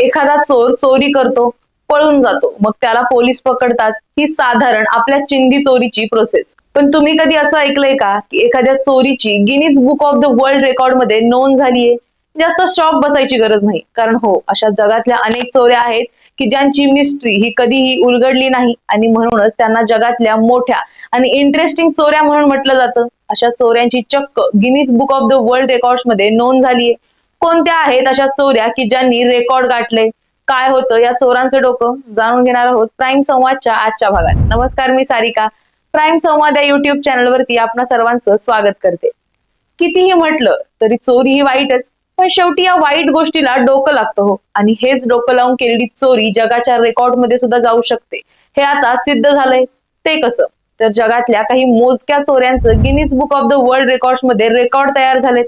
एखादा चोर चोरी करतो पळून जातो. मग त्याला पोलीस पकडतात. ही साधारण आपल्या चिंदी चोरीची प्रोसेस पण तुम्ही कधी असं ऐकलंय का की एखाद्या चोरीची Guinness book of the world रेकॉर्डमध्ये नोंद झालीये जास्त शॉक बसायची गरज नाही. कारण हो अशा जगातल्या अनेक चोऱ्या आहेत की ज्यांची मिस्ट्री ही कधीही उलगडली नाही आणि म्हणूनच त्यांना जगातल्या मोठ्या आणि इंटरेस्टिंग चोऱ्या म्हणून म्हटलं जातं. अशा चोऱ्यांची चक्क Guinness book of the world रेकॉर्डमध्ये नोंद झालीये कोणत्या आहेत अशा चोऱ्या की ज्यांनी रेकॉर्ड गाठले? काय होतं? या चोरांचं डोकं जाणून घेणार आहोत प्राईम संवादच्या आजच्या भागात. नमस्कार मी सारिका. प्राईम संवाद या युट्यूब चॅनलवरती आपण सर्वांचं स्वागत करते. कितीही म्हटलं तरी चोरी ही वाईटच पण शेवटी या वाईट गोष्टीला डोकं लागतं हो. आणि हेच डोकं लावून केलेली चोरी जगाच्या रेकॉर्डमध्ये सुद्धा जाऊ शकते. हे आता सिद्ध झालंय. ते कसं? तर जगातल्या काही मोजक्या चोऱ्यांचं Guinness book of the world रेकॉर्डमध्ये रेकॉर्ड तयार झालेत.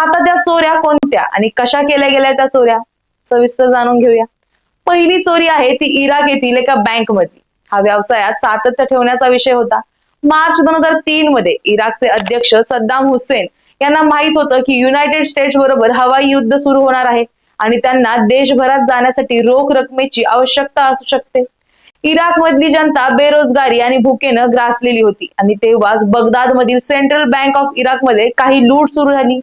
आता त्या चोऱ्या कोणत्या? आणि कशा केल्या गेल्या त्या चोऱ्या? सविस्तर जाणून घेऊया. पहिली चोरी आहे ती इराक येथील एका बँक हा व्यवसायात सातत्य ठेवण्याचा विषय होता. मार्च दोन हजार तीन मध्ये इराकचे अध्यक्ष सद्दाम हुसेन यांना माहीत होतं की युनायटेड स्टेट्स बरोबर हवाई युद्ध सुरू होणार आहे आणि त्यांना देशभरात जाण्यासाठी रोख रकमेची आवश्यकता असू शकते. इराक मधली जनता बेरोजगारी आणि भुकेनं ग्रासलेली होती आणि तेव्हाच बगदाद मधील सेंट्रल बँक ऑफ इराकमध्ये काही लूट सुरू झाली.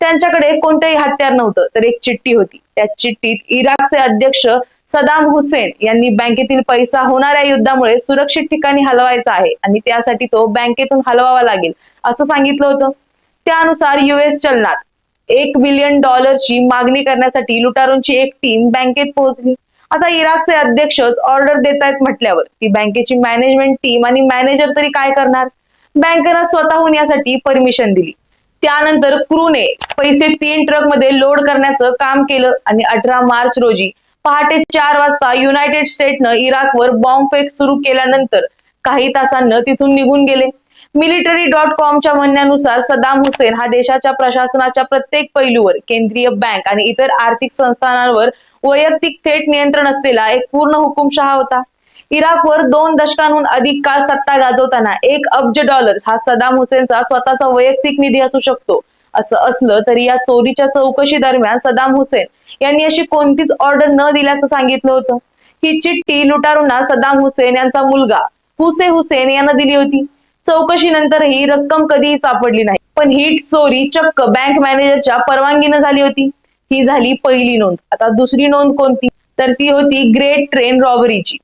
त्यांच्याकडे कोणतंही हत्यार नव्हतं तर एक चिठ्ठी होती. त्या चिठ्ठीत इराकचे अध्यक्ष सदाम हुसेन यांनी बँकेतील पैसा होणाऱ्या युद्धामुळे सुरक्षित ठिकाणी हलवायचा आहे आणि त्यासाठी तो बँकेतून हलवावा लागेल असं सांगितलं होतं. त्यानुसार युएस चलनात एक बिलियन डॉलरची मागणी करण्यासाठी लुटारूंची एक टीम बँकेत पोहोचली. आता इराकचे अध्यक्षच ऑर्डर देत आहेत म्हटल्यावर ती बँकेची मॅनेजमेंट टीम आणि मॅनेजर तरी काय करणार? बँकेनं स्वतःहून यासाठी परमिशन दिली. त्यानंतर क्रूने पैसे तीन ट्रकमध्ये लोड करण्याचं काम केलं आणि अठरा मार्च रोजी पहाटे चार वाजता युनायटेड स्टेटनं इराकवर बॉम्बफेक सुरू केल्यानंतर काही तासांनं तिथून निघून गेले. मिलिटरी डॉट कॉमच्या म्हणण्यानुसार सदाम हुसेन हा देशाच्या प्रशासनाच्या प्रत्येक पैलूवर केंद्रीय बँक आणि इतर आर्थिक संस्थानांवर वैयक्तिक थेट नियंत्रण असलेला एक पूर्ण हुकुमशहा होता. इराकवर दोन दशकांहून अधिक काळ सत्ता गाजवताना एक अब्ज डॉलर्स हा सदाम हुसेनचा स्वतःचा वैयक्तिक निधी असू शकतो. असं असलं तरी या चोरीच्या चौकशी दरम्यान सदाम हुसेन यांनी अशी कोणतीच ऑर्डर न दिल्याचं सांगितलं होतं. ही चिठ्ठी लुटारूंना सदाम हुसेन यांचा मुलगा हुसे हुसेन यांना दिली होती. चौकशीनंतर ही रक्कम कधीही सापडली नाही. पण ही चोरी चक्क बँक मॅनेजरच्या परवानगीनं झाली होती. ही झाली पहिली नोंद. आता दुसरी नोंद कोणती? तर ती होती ग्रेट ट्रेन रॉबरीची.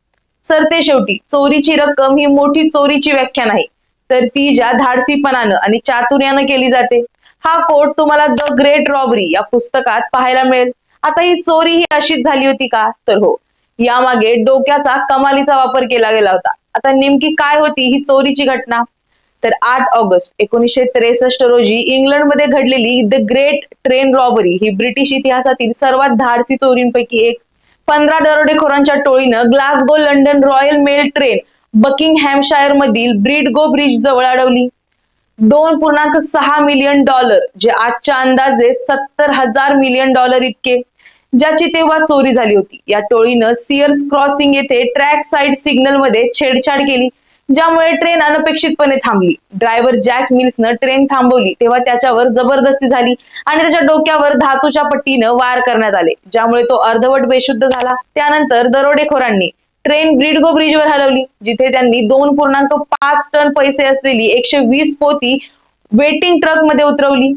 सरते शेवटी चोरीची रक्कम ही मोठी चोरीची व्याख्या नाही तर ती ज्या धाडसीपणानं आणि चातुर्यानं केली जाते हा कोट तुम्हाला द ग्रेट रॉबरी या पुस्तकात पाहायला मिळेल. आता ही चोरी ही अशीच झाली होती का? तर हो यामागे डोक्याचा कमालीचा वापर केला गेला होता. आता नेमकी काय होती ही चोरीची घटना? तर आठ ऑगस्ट एकोणीसशे त्रेसष्ट रोजी इंग्लंडमध्ये घडलेली द ग्रेट ट्रेन रॉबरी ही ब्रिटिश इतिहासातील सर्वात धाडसी चोरींपैकी एक पंधरा दरोडेखोरांच्या टोळीनं Glasgow London royal mail train Buckinghamshire मधील ब्रिडगो ब्रिज जवळ अडवली. दोन पूर्णांक सहा मिलियन डॉलर जे आजच्या अंदाजे सत्तर हजार मिलियन डॉलर इतके ज्याची तेव्हा चोरी झाली होती. या टोळीनं सिअर्स क्रॉसिंग येथे ट्रॅक साइड सिग्नलमध्ये छेडछाड केली. ज्यामुळे ट्रेन अनपेक्षितपणे थांबली. ड्रायव्हर जॅक मिल्सनं ट्रेन थांबवली तेव्हा त्याच्यावर जबरदस्ती झाली आणि त्याच्या डोक्यावर धातूच्या पट्टीनं वार करण्यात आले ज्यामुळे तो अर्धवट बेशुद्ध झाला. त्यानंतर दरोडेखोरांनी ट्रेन ब्रिडगो ब्रिजवर हलवली जिथे त्यांनी दोन पूर्णांक पाच टन पैसे असलेली एकशे वीस पोती वेटिंग ट्रकमध्ये उतरवली.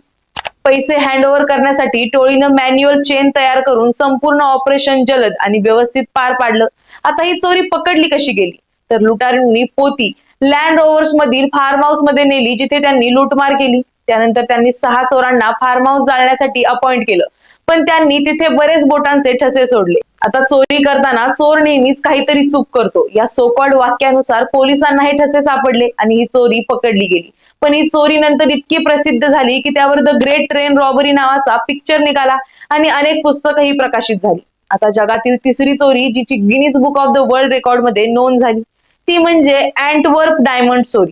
पैसे हँडओव्हर करण्यासाठी टोळीनं मॅन्युअल चेन तयार करून संपूर्ण ऑपरेशन जलद आणि व्यवस्थित पार पाडलं. आता ही चोरी पकडली कशी गेली? तर लुटारूंनी पोती. लँड रोवर्स मधील फार्म हाऊसमध्ये नेली जिथे त्यांनी लूटमार केली. त्यानंतर त्यांनी सहा चोरांना फार्म हाऊस जाळण्यासाठी अपॉइंट केलं. पण त्यांनी तिथे बरेच बोटांचे ठसे सोडले. आता चोरी करताना चोर नेहमीच काहीतरी चूक करतो. या सोकॉल्ड वाक्यानुसार पोलिसांना हे ठसे सापडले आणि ही चोरी पकडली गेली. पण ही चोरी नंतर इतकी प्रसिद्ध झाली की त्यावर द ग्रेट ट्रेन रॉबरी नावाचा पिक्चर निघाला आणि अनेक पुस्तकही प्रकाशित झाली. आता जगातील तिसरी चोरी जिची Guinness book of the world रेकॉर्डमध्ये नोंद झाली. ती म्हणजे अँटवर्प डायमंड चोरी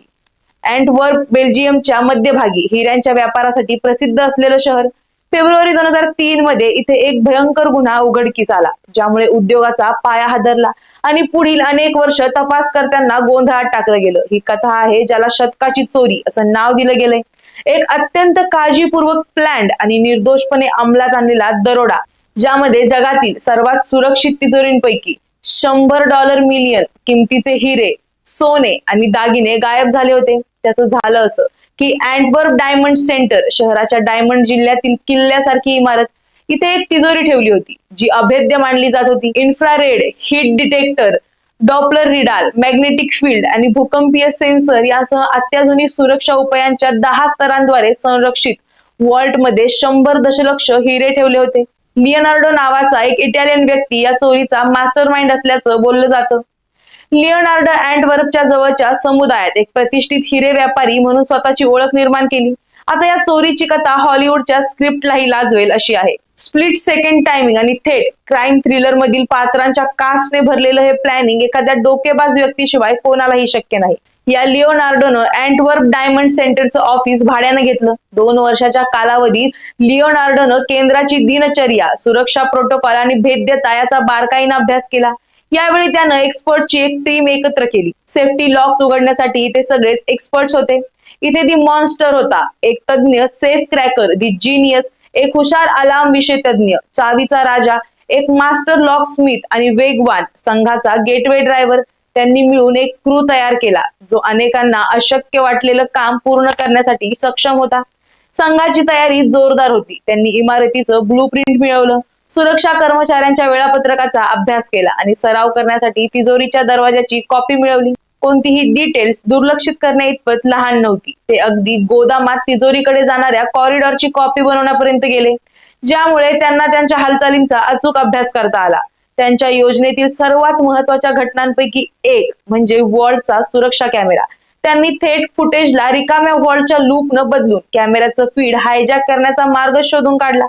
अँटवर्प बेल्जियमच्या मध्यभागी हिऱ्यांच्या व्यापारासाठी प्रसिद्ध असलेलं शहर फेब्रुवारी दोन हजार तीन मध्ये इथे एक भयंकर गुन्हा उघडकीस आला ज्यामुळे उद्योगाचा पाया हादरला आणि पुढील अनेक वर्ष तपासकर्त्यांना गोंधळात टाकलं गेलं. ही कथा आहे ज्याला शतकाची चोरी असं नाव दिलं गेलंय. एक अत्यंत काळजीपूर्वक प्लॅन्ड आणि निर्दोषपणे अंमलात आणलेला दरोडा ज्यामध्ये जगातील सर्वात सुरक्षित तिजोरींपैकी शंभर डॉलर मिलियन किमतीचे हिरे सोने आणि दागिने गायब झाले होते. त्याचं झालं असं की अँटवर्प डायमंड सेंटर शहराच्या डायमंड जिल्ह्यातील किल्ल्यासारखी इमारत इथे एक तिजोरी ठेवली होती जी अभेद्य मानली जात होती. Infrared heat detector Doppler radar magnetic field आणि भूकंपीय सेन्सर यासह अत्याधुनिक सुरक्षा उपायांच्या दहा स्तरांद्वारे संरक्षित वॉल्टमध्ये शंभर दशलक्ष हिरे ठेवले होते. लिओनार्डो नावाचा एक इटालियन व्यक्ती या चोरीचा मास्टर माइंड असल्याचं बोललं जातं. लिओनार्ड अँटवर्पच्या जवळच्या समुदायात एक प्रतिष्ठित हिरे व्यापारी म्हणून स्वतःची ओळख निर्माण केली. आता या चोरीची कथा हॉलिवूडच्या स्क्रिप्टलाही लाजवेल अशी आहे. स्प्लिट सेकंड टायमिंग आणि थेट क्राईम थ्रिलर मधील पात्रांच्या कास्टने भरलेलं हे प्लॅनिंग एखाद्या डोकेबाज व्यक्तीशिवाय कोणालाही शक्य नाही. या लिओनार्डोनं अँटवर्प डायमंड सेंटरचं ऑफिस भाड्यानं घेतलं. दोन वर्षाच्या कालावधीत लिओनार्डोनं केंद्राची दिनचर्या सुरक्षा प्रोटोकॉल आणि भेद्यता याचा बारकाईनं अभ्यास केला. यावेळी त्यानं एक्सपर्टची एक टीम एकत्र केली. सेफ्टी लॉक्स उघडण्यासाठी ते सगळेच एक्सपर्ट्स होते. इथे दी मॉन्स्टर होता. एक तज्ञ सेफ क्रॅकर दी जीनियस एक हुशार अलार्म विषय तज्ञ चावीचा राजा एक मास्टर लॉक स्मिथ आणि वेगवान संघाचा गेटवे ड्रायव्हर त्यांनी मिळून एक क्रू तयार केला जो अनेकांना अशक्य वाटलेलं काम पूर्ण करण्यासाठी सक्षम होता. संघाची तयारी जोरदार होती. त्यांनी इमारतीचं ब्लू प्रिंट मिळवलं. सुरक्षा कर्मचाऱ्यांच्या वेळापत्रकाचा अभ्यास केला आणि सराव करण्यासाठी तिजोरीच्या दरवाजाची कॉपी मिळवली. कोणतीही डिटेल्स दुर्लक्षित करण्या इतपत लहान नव्हती. ते अगदी गोदामात तिजोरीकडे जाणाऱ्या कॉरिडॉरची कॉपी बनवण्यापर्यंत गेले. ज्यामुळे त्यांना त्यांच्या हालचालींचा अचूक अभ्यास करता आला. त्यांच्या योजनेतील सर्वात महत्त्वाच्या घटनांपैकी एक म्हणजे वॉल्टचा सुरक्षा कॅमेरा. त्यांनी थेट फुटेजला रिकाम्या वॉल्टच्या लूपनं बदलून कॅमेऱ्याचं फीड हायजॅक करण्याचा मार्ग शोधून काढला.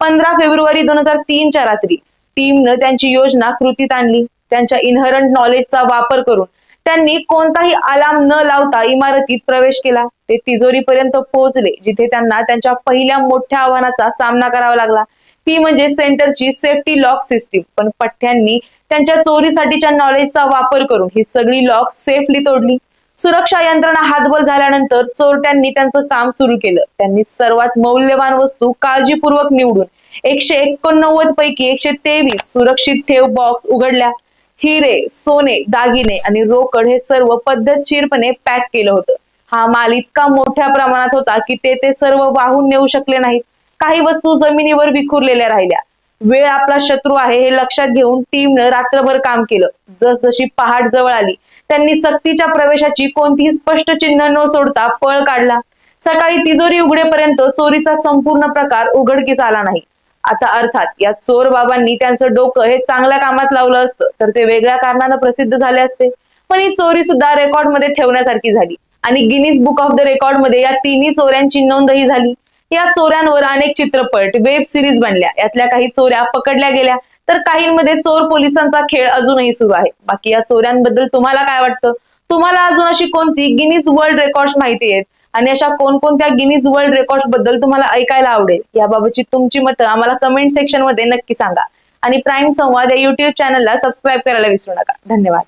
पंधरा फेब्रुवारी दोन हजार तीनच्या रात्री टीमनं त्यांची योजना कृतीत आणली. त्यांच्या इनहरंट नॉलेजचा वापर करून त्यांनी कोणताही अलार्म न लावता इमारतीत प्रवेश केला. ते तिजोरीपर्यंत पोहोचले जिथे त्यांना त्यांच्या पहिल्या मोठ्या आव्हानाचा सामना करावा लागला. ती म्हणजे सेंटरची सेफ्टी लॉक सिस्टीम पण पठ्ठ्यांनी त्यांच्या चोरीसाठीच्या नॉलेजचा वापर करून ही सगळी लॉक सेफली तोडली. सुरक्षा यंत्रणा हातबल झाल्यानंतर चोरट्यांनी त्यांचं काम सुरू केलं. त्यांनी सर्वात मौल्यवान वस्तू काळजीपूर्वक निवडून एकशे एकोणनव्वद पैकी एकशे तेवीस सुरक्षित ठेव बॉक्स उघडल्या. हिरे सोने दागिने आणि रोकड हे सर्व पद्धतशीरपणे पॅक केलं होतं. हा माल इतका मोठ्या प्रमाणात होता की ते ते सर्व वाहून नेऊ शकले नाहीत. काही वस्तू जमिनीवर विखुरलेल्या राहिल्या. वेळ आपला शत्रू आहे हे लक्षात घेऊन टीमनं रात्रभर काम केलं. जसजशी पहाट जवळ आली त्यांनी सक्तीच्या प्रवेशाची कोणतीही स्पष्ट चिन्ह न सोडता पळ काढला. सकाळी तिजोरी उघडेपर्यंत चोरीचा संपूर्ण प्रकार उघडकीस आला नाही. आता अर्थात या चोर बाबांनी त्यांचं डोकं हे चांगल्या कामात लावलं असतं तर ते वेगळ्या कारणानं प्रसिद्ध झाले असते. पण ही चोरी सुद्धा रेकॉर्डमध्ये ठेवण्यासारखी झाली आणि गिनीज बुक ऑफ द रेकॉर्डमध्ये या तिन्ही चोऱ्यांची नोंदही झाली. या चोऱ्यांवर अनेक चित्रपट वेब सिरीज बनल्या. यातल्या काही चोऱ्या पकडल्या गेल्या. तर काहींमध्ये चोर पोलिसांचा खेळ अजूनही सुरू आहे. बाकी या चोऱ्यांबद्दल तुम्हाला काय वाटतं? तुम्हाला अजून अशी कोणती गिनीज वर्ल्ड रेकॉर्ड माहिती आहेत? आणि अशा कोणकोणत्या गिनीज वर्ल्ड रेकॉर्डबद्दल तुम्हाला ऐकायला आवडेल? याबाबतची तुमची मतं आम्हाला कमेंट सेक्शनमध्ये नक्की सांगा. आणि प्राईम संवाद या युट्यूब चॅनलला सबस्क्राईब करायला विसरू नका. धन्यवाद.